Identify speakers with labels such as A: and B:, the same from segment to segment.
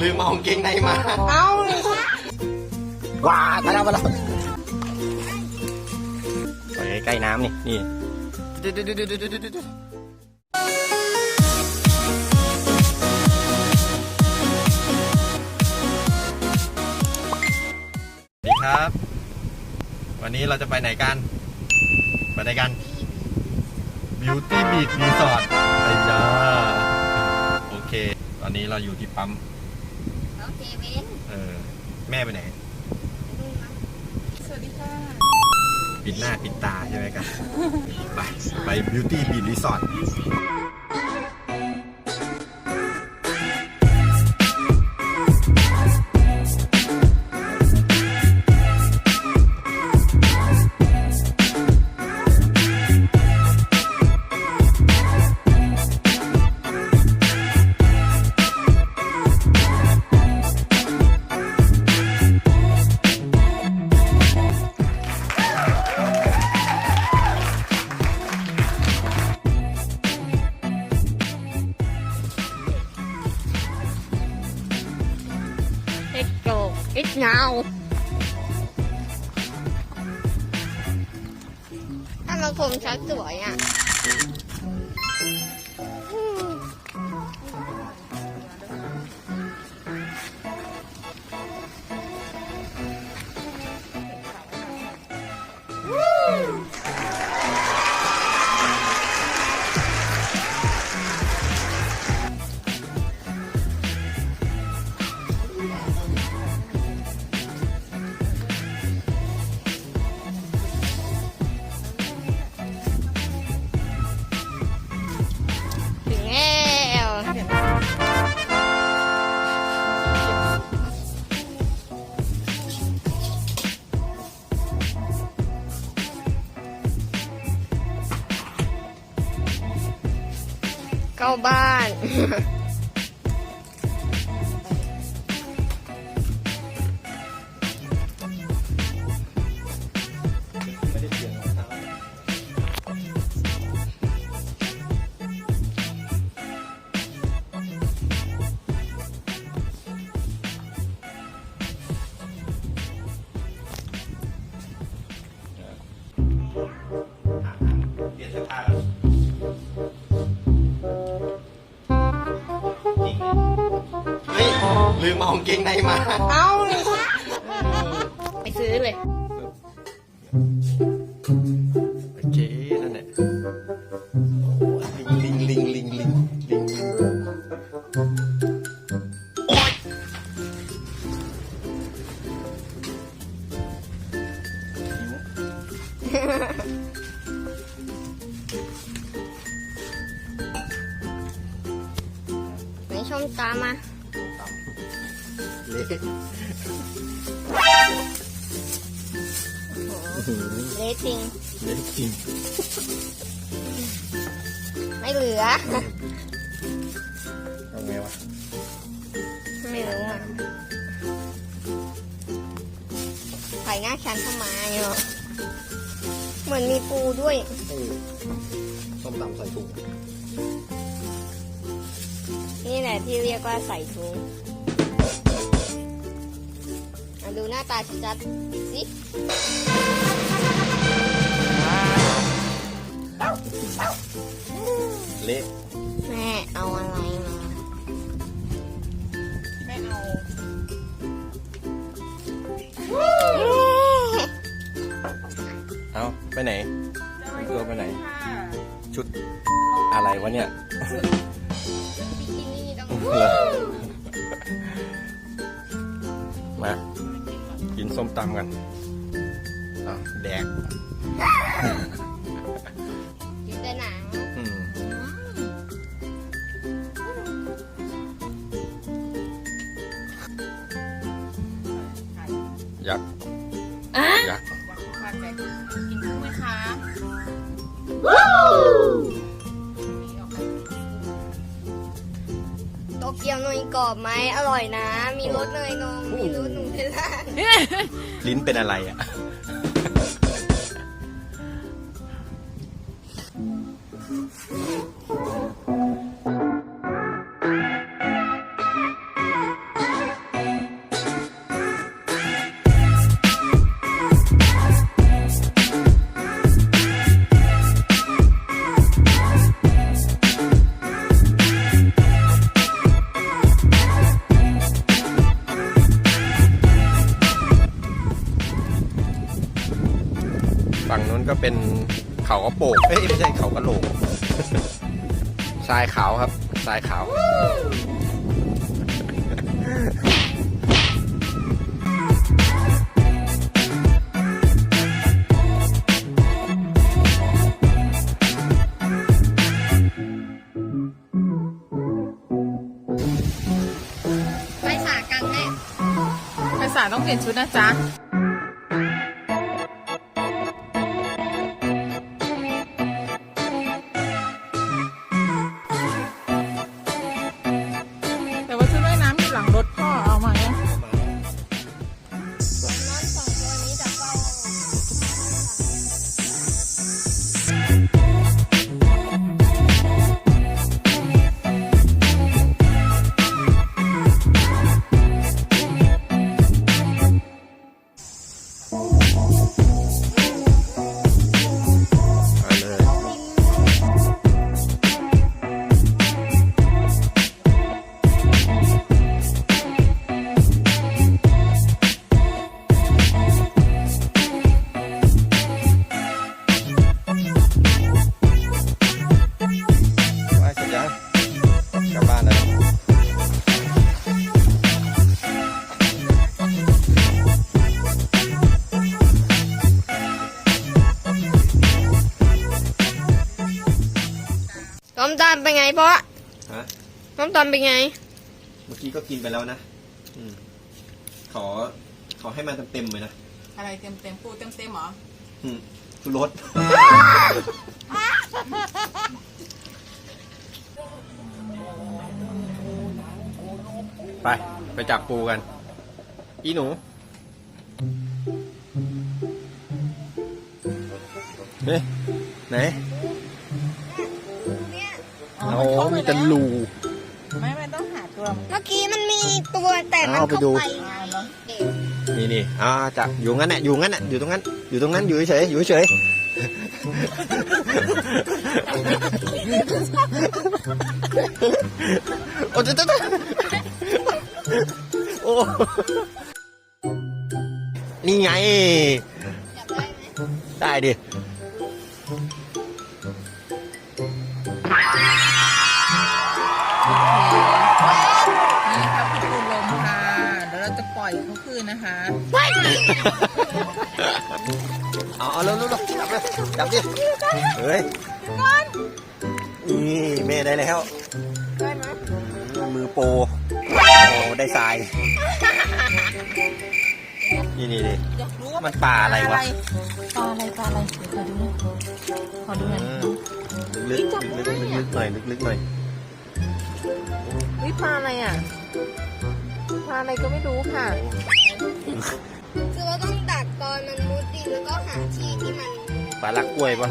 A: ลืมเอากางเกงในมา
B: เอา
A: ว้ามาแล้วมาแล้วไปใกล้ๆน้ำนี่นี่สวัสดีครับ วันนี้เราจะไปไหนกัน ไปไหนกัน Beauty Beach Resort ไอ้ยาโอเค ตอนนี้เราอยู่ที่ปั๊ม
B: โอเคเว้น
A: เออ แม่ไปไหน
B: สวัสดีค่ะ
A: ปิดหน้าปิดตาใช่ไหมกัน ไป ไป Beauty Beach Resort
B: เาวถ้าเราผมชัดสวยอะ เข้าบ้าน
A: ลืมเอากางเกงในมา
B: เอ้า เลสติง
A: เละจริง
B: ไม่เหลือ
A: เอาไงวะ
B: ไม่รู้อะไข่หน้าชันเข้ามาเนาะเหมือนมีปูด้วย
A: เออส้มตำใส่ถุง
B: นี่แหละที่เรียกว่าใส่ถุง อะดูหน้าตาชัดๆสิ
A: เละ
B: แม่เอาอะไรมาแม่เอา
A: เอาไปไหนตัวไปไหน ชุดอะไรวะเนี่ย
B: บิกินี่ต้อง
A: เหรอมา กินส้มตำกันเอาแดก
B: กินแต่หนัง
A: อืมยักษ์ยักษ์
C: ไหม
B: อร่อยนะ มีรสเนยนมมีรสหนูเทลล่า
A: ลิ้นเป็นอะไรอะ เป็นเขากระโปกเอ้ยไม่ใช่เขากระโหลกทรายขาวครับทรายขาว
B: ไปสากลางแม่
C: ไปสายต้องเปลี่ยนชุดนะจ๊ะ เป็
A: น
B: ไงพ่อ
A: ฮะ
B: น้ำตาลเป็นไง
A: เมื่อกี้ก็กินไปแล้วนะอืมขอ ขอให้มันเต็มๆเลยนะ
C: อะไรเต็มเต็มๆปูเต็มเต็มๆเหรอ
A: อืมชูรส ไป ไปจับปูกัน อีหนู เฮ้ยไหน
B: เนี่ย
C: อ๋อ
A: เอา
C: มันเข้าไป
A: มี
C: แล้
A: แต่
C: ว
A: รู
C: ไม่ไม่ต้องหาตัว
B: เมื่อกี้มันมีตัวแต่มัน
A: เอาไป
B: เข้า
A: ดู
B: ไปไงเด็ก
A: นี่นี่อ่าจับอยู่งั้นน่ะอยู่งั้นน่ะอยู่ตรงนั้นอยู่ตรงนั้นอยู่เฉยๆอยู่เฉยๆโอ้จะจะโอ้นี่ไง
B: จับได้ไหม
A: ได้ดิ
C: คืนนะคะ
A: เอาเอาเร็วๆๆจับเลยจับดิเฮ้ยนี่แม่ได้แล้ว
B: ได้ไหม
A: มือโปรโอ้ได้ทราย นี่นี่นี่
C: อยากรู้ว่า
A: มันปลาอะไรวะ
C: ปลาอะไรปลาอะไรเดี๋ยวขอดูหน่อยขอดูหน่อย
A: ลึกๆลึกๆลึกๆหน่อยลึกๆหน่อย
C: วิปลาอะไรอะ ปลาอะไรก็ไม่รู้ค่ะ
B: คือเราต้องดักตอนมันมุดดินแล้วก็หาที่ที่มัน
A: ปลาลักกล้วยปะ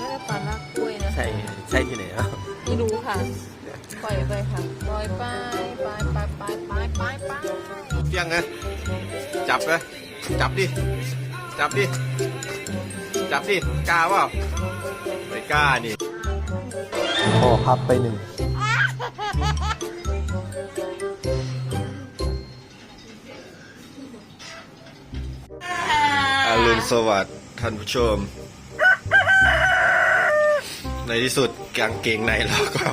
C: น่าจะปลาลากกล้วยนะ
A: ใช่ใช่ที่ไหนอะ
C: ไม่รู้ค่ะ ปล่อยไปค่ะปล่อยไปไปไปไปไปไปไป
A: เพียงนะจับเลยจับดิ จับดิ จับดิกล้าเปล่าไม่กล้านี่โอ้พับไปหนึ่ง สวัสดิ์ท่านผู้ชม ในที่สุดกางเกงในเราก็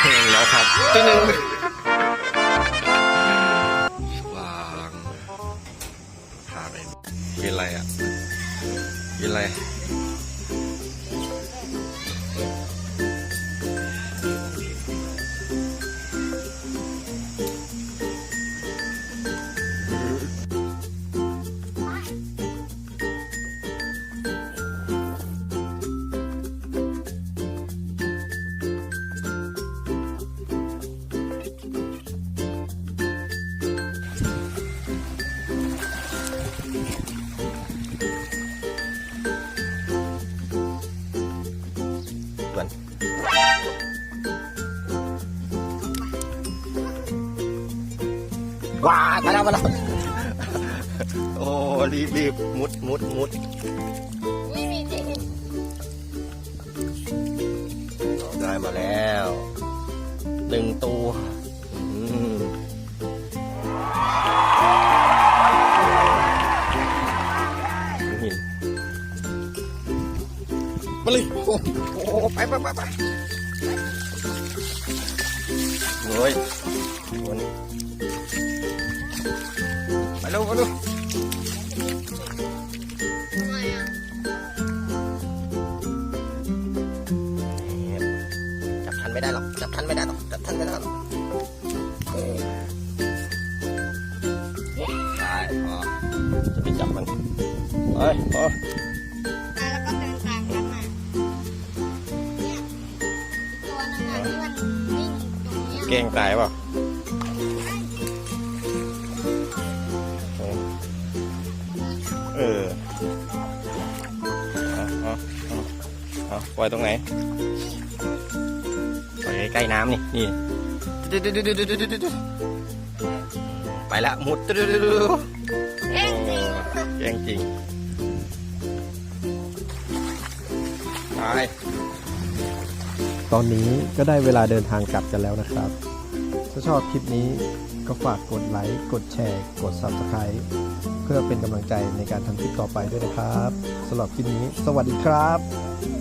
A: แห้งแล้วครับตัวหนึ่งวางพาไปกินไรอะกินไร ก่อน ว้ามาแล้วมาแล้วโอ้รีบรีบมุดมุดมุด
B: ไป
A: ไปไปโอ้ยวนไปเร็วไปเร็ว
B: ทำไมอะ
A: จับทันไม่ได้หรอก จับทันไม่ได้หรอก จับทันไม่ได้หรอกได้พอจะไปจับมันเฮ้ยพอ
B: ตรงเนี้ย
A: เก่งตายเปล่าเออเอาเอาเอาเอาปล่อยตรงไหนปล่อยใกล้ๆน้ำนี่นี่ไปละมุด
B: เอ๊ะจริง
A: เก่งจริงไป
D: ตอนนี้ก็ได้เวลาเดินทางกลับกันแล้วนะครับ ถ้าชอบคลิปนี้ก็ฝากกดไลค์ กดแชร์ กด Subscribe เพื่อเป็นกำลังใจในการทำคลิปต่อไปด้วยนะครับสำหรับคลิปนี้ สวัสดีครับ